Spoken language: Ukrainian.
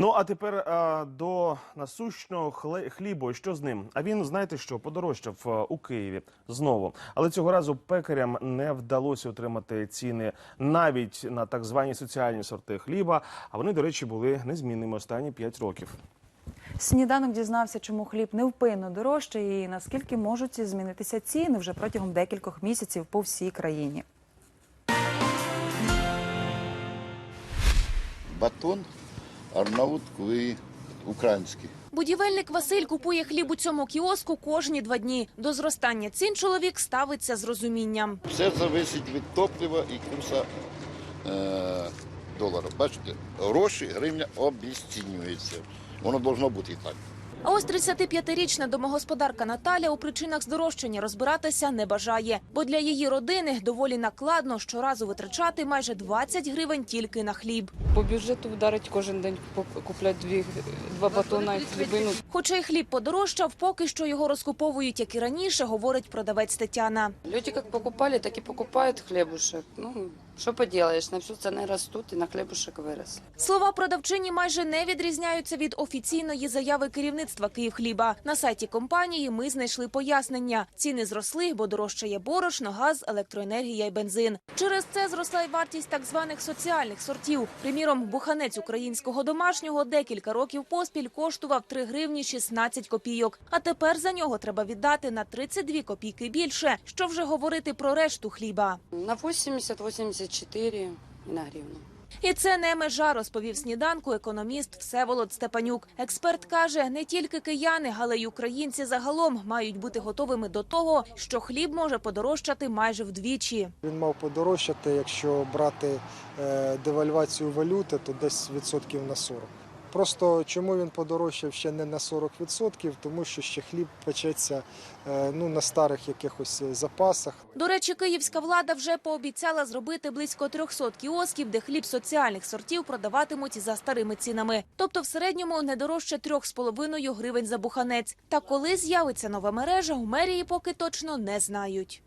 Ну а тепер а, до насущного хлібу. Що з ним? А він знаєте, що подорожчав у Києві знову. Але цього разу пекарям не вдалося отримати ціни навіть на так звані соціальні сорти хліба. А вони, до речі, були незмінними останні 5 років. Сніданок дізнався, чому хліб невпинно дорожче і наскільки можуть змінитися ціни вже протягом декількох місяців по всій країні. Батон, арнаут, ви український. Будівельник Василь купує хліб у цьому кіоску кожні два дні. До зростання цін чоловік ставиться з розумінням. Все залежить від топлива і курсу е, долара. Бачите, гроші, гривня обіцінюється. Воно должно бути і так. А ось 35-річна домогосподарка Наталя у причинах здорожчання розбиратися не бажає, бо для її родини доволі накладно щоразу витрачати майже 20 гривень тільки на хліб. По бюджету вдарить кожен день куп- дві, два батона і хлібину. Хоча й хліб подорожчав, поки що його розкуповують, як і раніше, говорить продавець Тетяна. Люди як покупали, так і покупають хлібушек. Ну, що поділаєш, на всю ціни ростуть і на хлібушек виросли. Слова продавчині майже не відрізняються від офіційної заяви керівництва Київхліба. На сайті компанії ми знайшли пояснення. Ціни зросли, бо дорожчає борошно, газ, електроенергія і бензин. Через це зросла й вартість так званих соціальних сортів. Приміром, буханець українського домашнього декілька років поспіль коштував 3 гривні 16 копійок. А тепер за нього треба віддати на 32 копійки більше. Що вже говорити про решту хліба? На 80-80 24 на гривну. І це не межа, розповів сніданку економіст Всеволод Степанюк. Експерт каже, не тільки кияни, але й українці загалом мають бути готовими до того, що хліб може подорожчати майже вдвічі. Він мав подорожчати, якщо брати е, девальвацію валюти, то десь відсотків на 40. Просто чому він подорожчав ще не на 40%, тому що ще хліб печеться е, ну, на старих якихось е, запасах. До речі, київська влада вже пообіцяла зробити близько 300 кіосків, де хліб соціальних сортів продаватимуть за старими цінами. Тобто в середньому не дорожче 3,5 гривень за буханець. Та коли з'явиться нова мережа, у мерії поки точно не знають.